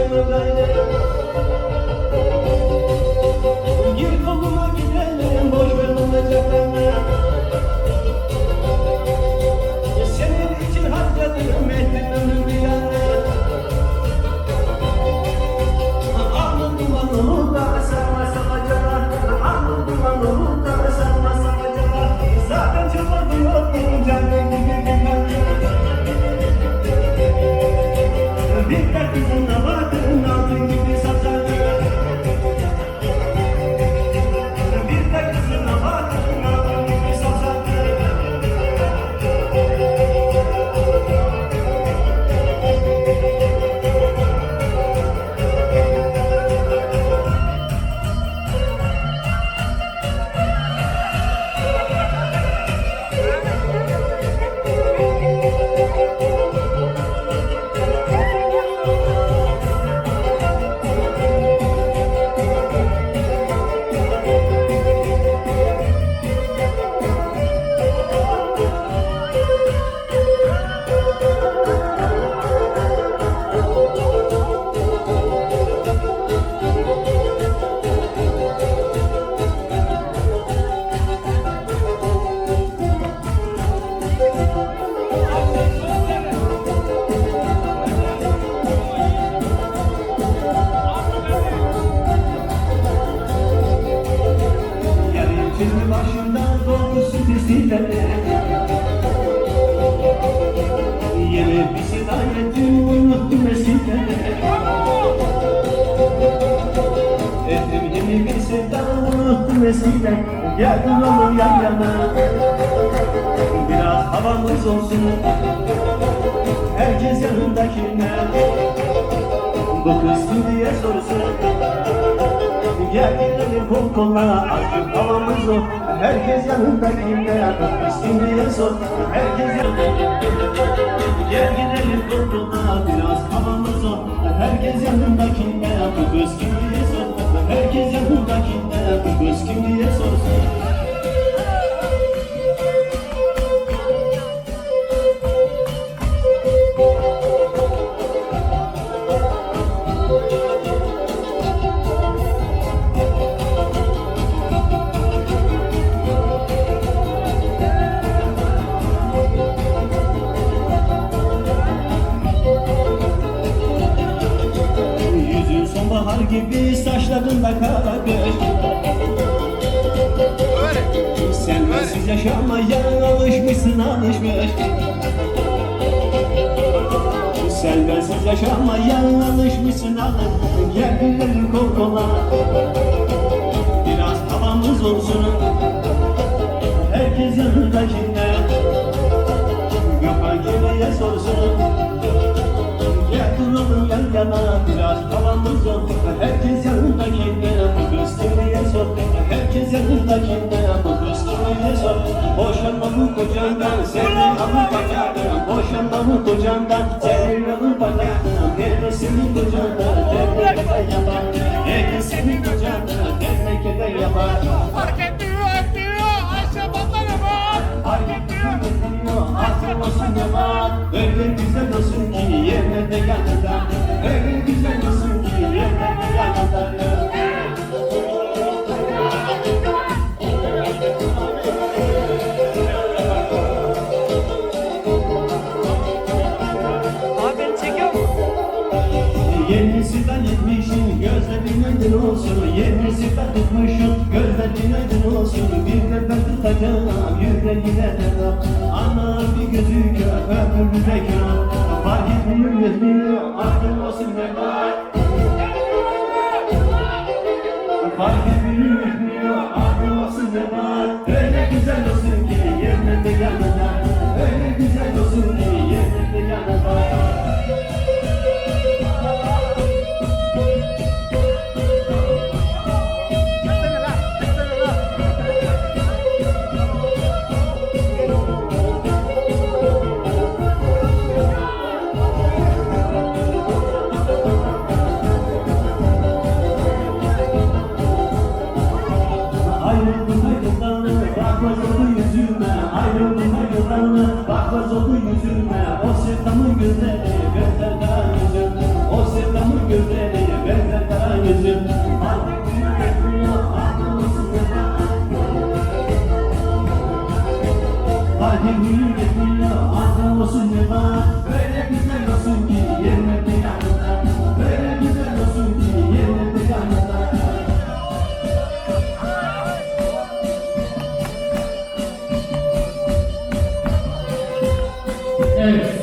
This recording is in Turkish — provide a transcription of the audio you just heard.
Him alone. Çizgi başında doğrusu dizileri Yeni bir sigaretim unuttum eskileri Ettim yeni bir sevda unuttum eskiden Gel duralım yan yana Biraz havamız olsun Herkes yanındakine Bu kız kim diye sorsun Gel gidelim kol kola Artık havamız o Herkes yanındakinde İsmin diye sor. Herkes yanında Gel gidelim kol kola Biraz havamız o Herkes yanındakinde Bu kız kim diye sor. Herkes yanındakinde Bu kız kim diye sorsun Sonbahar gibi saçlarında kara göz. Sen bensiz yaşamaya alışmışsın alışmış. Sen bensiz yaşamaya alışmışsın alışmış. Gidelim kol kola Gel duralım yan yana biraz. Havamız olsun Herkes yanındakinde bu kız kimliğe sor Herkes yanındakinde bu kız kimliğe sor Boşanma bu kocandan seni alır bakardım Boşanma bu kocandan seni aydın olsun Yenisi ben tutmuşum gözlerin aydın olsun. Bir de ben tutacağım yüreğine de Ana Kalbimi getiriyor Aşk olsun yıllar Öyle güzel olsun ki Yerine yanında Öyle güzel olsun ki Yerine yanında Evet.